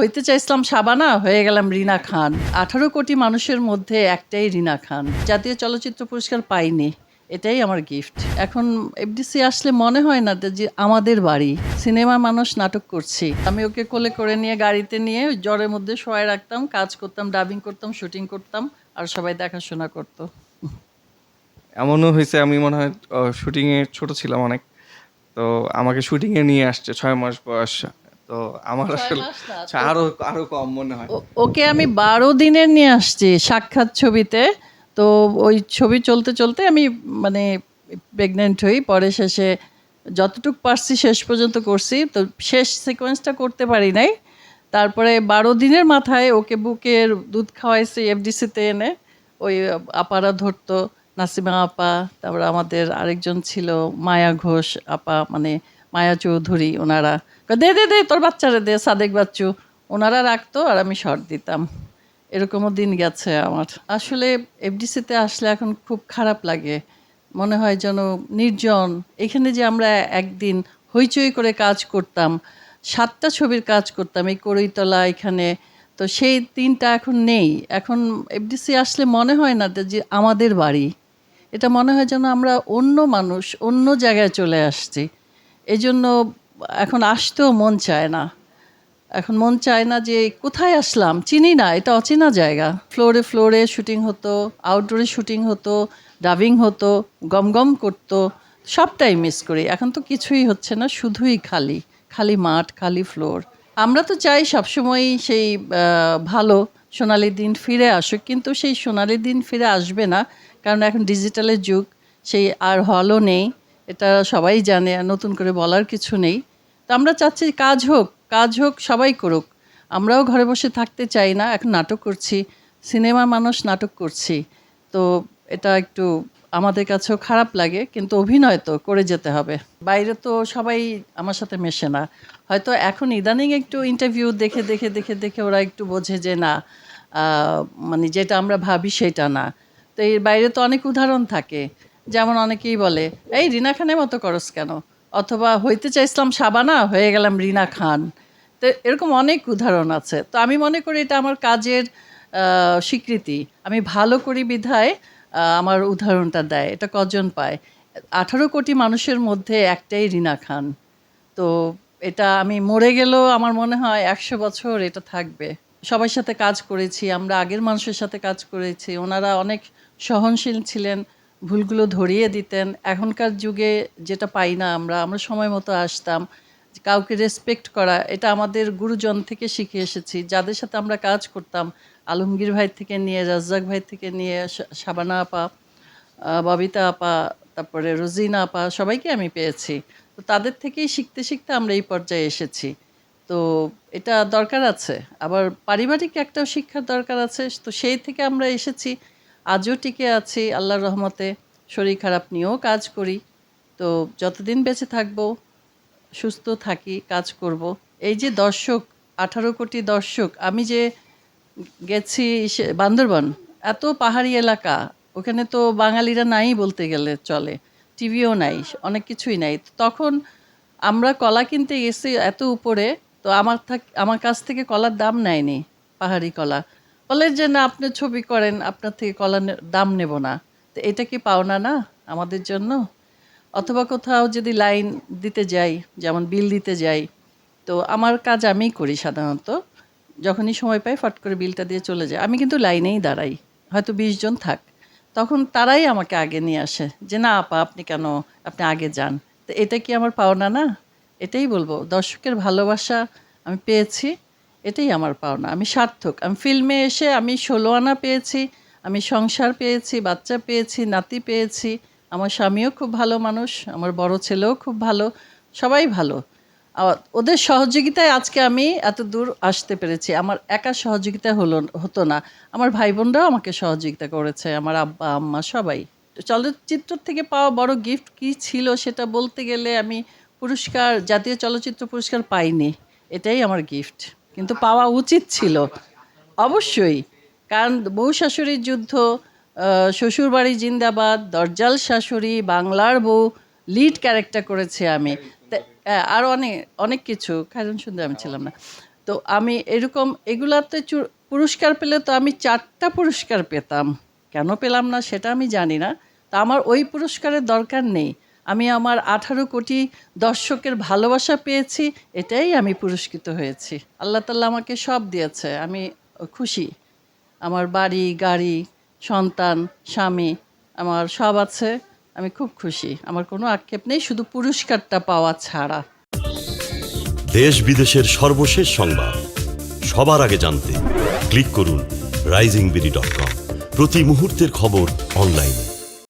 হইতে চাইছিলাম সাবানা, হয়ে গেলাম রিনা খান। আঠারো কোটি মানুষের মধ্যে একটাই রিনা খান। জাতীয় চলচ্চিত্র পুরস্কার পাইনি। এটাই আমার গিফট এখন এফডিসি আসলে মনে হয় না যে আমাদের বাড়ি। সিনেমা মানুষ নাটক করছি। আমি ওকে কোলে করে নিয়ে গাড়িতে নিয়ে জ্বরের মধ্যে শোয়াই রাখতাম, কাজ করতাম ডাবিং করতাম শুটিং করতাম আর সবাই দেখাশোনা করতো। এমনও হয়েছে, আমি মনে হয় শুটিংয়ে ছোট ছিলাম অনেক। তো আমাকে শুটিংয়ে নিয়ে আসছে, ছয় মাস বয়স। তো আমার আসলে আচ্ছা, আরও আরও কম মনে হয়। ওকে আমি বারো দিনের নিয়ে আসছি সাক্ষাৎ ছবিতে। তো ওই ছবি চলতে চলতে আমি মানে প্রেগনেন্ট হই পরে শেষে যতটুকু পারছি শেষ পর্যন্ত করছি। তো শেষ সিকোয়েন্সটা করতে পারি নাই। তারপরে বারো দিনের মাথায় ওকে বুকের দুধ খাওয়াইছি এফডিসিতে এনে। ওই আপারা ধরতো নাসিমা আপা তারপরে আমাদের আরেকজন ছিল মায়া ঘোষ আপা মানে মায়া চৌধুরী, ওনারা। দে দে দে, তোর বাচ্চারে দে, সাদেক বাচ্চু। ওনারা রাখতো আর আমি শর্ট দিতাম। এরকমও দিন গেছে আমার। আসলে এফডিসিতে আসলে এখন খুব খারাপ লাগে। মনে হয় যেন নির্জন। এখানে যে আমরা একদিন হইচই করে কাজ করতাম, সাতটা ছবির কাজ করতাম এই করইতলা এখানে, তো সেই দিনটা এখন নেই। এখন এফডিসি আসলে মনে হয় না যে আমাদের বাড়ি। এটা মনে হয় যেন আমরা অন্য মানুষ, অন্য জায়গায় চলে আসছি। এই জন্য এখন আসতেও মন চায় না। এখন মন চায় না যে কোথায় আসলাম? চিনি না, এটা অচেনা জায়গা। ফ্লোরে ফ্লোরে শুটিং হতো আউটডোরে শুটিং হতো ডাবিং হতো গম গম করতো, সবটাই মিস করি। এখন তো কিছুই হচ্ছে না, শুধুই খালি খালি মাঠ, খালি ফ্লোর আমরা তো চাই সবসময়ই সেই ভালো সোনালি দিন ফিরে আসুক, কিন্তু সেই সোনালি দিন ফিরে আসবে না, কারণ এখন ডিজিটালের যুগ, সেই আর হলও নেই। এটা সবাই জানে আর নতুন করে বলার কিছু নেই। তো আমরা চাচ্ছি কাজ হোক কাজ হোক, সবাই করুক। আমরাও ঘরে বসে থাকতে চাই না, এখন নাটক করছি, সিনেমা মানুষ নাটক করছি। তো এটা একটু আমাদের কাছেও খারাপ লাগে, কিন্তু অভিনয় তো করে যেতে হবে। বাইরে তো সবাই আমার সাথে মেশে না। হয়তো এখন ইদানিং একটু ইন্টারভিউ দেখে দেখে দেখে দেখে ওরা একটু বোঝে যে না মানে যেটা আমরা ভাবি সেটা না। তো এর বাইরে তো অনেক উদাহরণ থাকে। যেমন অনেকেই বলে, এই রিনা খানের মতো করস কেন? অথবা হইতে চাইছিলাম সাবানা, হয়ে গেলাম রিনা খান। তো এরকম অনেক উদাহরণ আছে। তো আমি মনে করি এটা আমার কাজের স্বীকৃতি। আমি ভালো করি বিধায় আমার উদাহরণটা দেয়। এটা কজন পায়? আঠারো কোটি মানুষের মধ্যে একটাই রিনা খান। তো এটা আমি মরে গেলেও আমার মনে হয় একশো বছর এটা থাকবে। সবার সাথে কাজ করেছি, আমরা আগের মানুষের সাথে কাজ করেছি। ওনারা অনেক সহনশীল ছিলেন। ভুলগুলো ধরিয়ে দিতেন। এখনকার যুগে যেটা পাই না আমরা আমরা সময় মতো আসতাম। কাউকে রেসপেক্ট করা, এটা আমাদের গুরুজন থেকে শিখে এসেছি। যাদের সাথে আমরা কাজ করতাম, আলমগীর ভাই থেকে নিয়ে, রাজ্জাক ভাই থেকে নিয়ে শাবানা আপা ববিতা আপা, তারপরে রোজিনা আপা, সবাইকে আমি পেয়েছি। তো তাদের থেকেই শিখতে শিখতে আমরা এই পর্যায়ে এসেছি। তো এটা দরকার আছে। আবার পারিবারিক একটাও শিক্ষার দরকার আছে। তো সেই থেকে আমরা এসেছি। আজও টিকে আছি, আল্লাহর রহমতে। শরীর খারাপ নিয়েও কাজ করি। তো যতদিন বেঁচে থাকব, সুস্থ থাকি, কাজ করব। এই যে দর্শক, আঠারো কোটি দর্শক, আমি যে গেছি বান্দরবান, এত পাহাড়ি এলাকা, ওখানে তো বাঙালিরা নাই বলতে গেলে চলে। টিভিও নাই, অনেক কিছুই নাই। তখন আমরা কলা কিনতে গেছি এত উপরে, তো আমার থাক, আমার কাছ থেকে কলার দাম নেয়নি, পাহাড়ি কলা। বলে যে, না, আপনি ছবি করেন, আপনার থেকে কলা দাম নেব না। তো এটা কি পাওনা না আমাদের জন্য? অথবা কোথাও যদি লাইন দিতে যাই, যেমন বিল দিতে যাই, তো আমার কাজ আমিই করি সাধারণত। যখনই সময় পাই, ফট করে বিলটা দিয়ে চলে যায় আমি কিন্তু লাইনেই দাঁড়াই, হয়তো বিশ জন থাক। তখন তারাই আমাকে আগে নিয়ে আসে যে, না, আপা, আপনি কেন, আপনি আগে যান। তো এটা কি আমার পাওনা না? এটাই বলব, দর্শকের ভালোবাসা আমি পেয়েছি। এটাই আমার পাওনা। আমি সার্থক। আমি ফিল্মে এসে আমি ষোলো আনা পেয়েছি, আমি সংসার পেয়েছি, বাচ্চা পেয়েছি, নাতি পেয়েছি। আমার স্বামীও খুব ভালো মানুষ, আমার বড় ছেলেও খুব ভালো, সবাই ভালো। ওদের সহযোগিতায় আজকে আমি এত দূর আসতে পেরেছি। আমার একা সহযোগিতা হলো, হতো না। আমার ভাই বোনরাও আমাকে সহযোগিতা করেছে, আমার আব্বা, আম্মা, সবাই। চলচ্চিত্র থেকে পাওয়া বড় গিফট কি ছিল সেটা বলতে গেলে আমি পুরস্কার, জাতীয় চলচ্চিত্র পুরস্কার পাইনি। এটাই আমার গিফট কিন্তু পাওয়া উচিত ছিল। অবশ্যই, কারণ বউ শাশুড়ির যুদ্ধ শ্বশুরবাড়ি জিন্দাবাদ, দরজাল শাশুড়ি, বাংলার বউ লিড ক্যারেক্টার করেছি আমি। আর অনেক অনেক কিছু। খায়রুন সুন্দর আমি ছিলাম না। তো আমি এরকম, এগুলাতে পুরস্কার পেলে তো আমি চারটা পুরস্কার পেতাম। কেন পেলাম না সেটা আমি জানি না। তা আমার ওই পুরস্কারের দরকার নেই। আমি আমার আঠারো কোটি দর্শকের ভালোবাসা পেয়েছি, এটাই আমি পুরস্কৃত হয়েছি। আল্লাহ তাল্লাহ আমাকে সব দিয়েছে, আমি খুশি। আমার বাড়ি, গাড়ি, সন্তান, স্বামী, আমার সব আছে, আমি খুব খুশি। আমার কোনো আক্ষেপ নেই, শুধু পুরস্কারটা পাওয়া ছাড়া। দেশ বিদেশের সর্বশেষ সংবাদ। সবার আগে জানতে ক্লিক করুন রাইজিং বিডি ডট কম প্রতি মুহূর্তের খবর অনলাইনে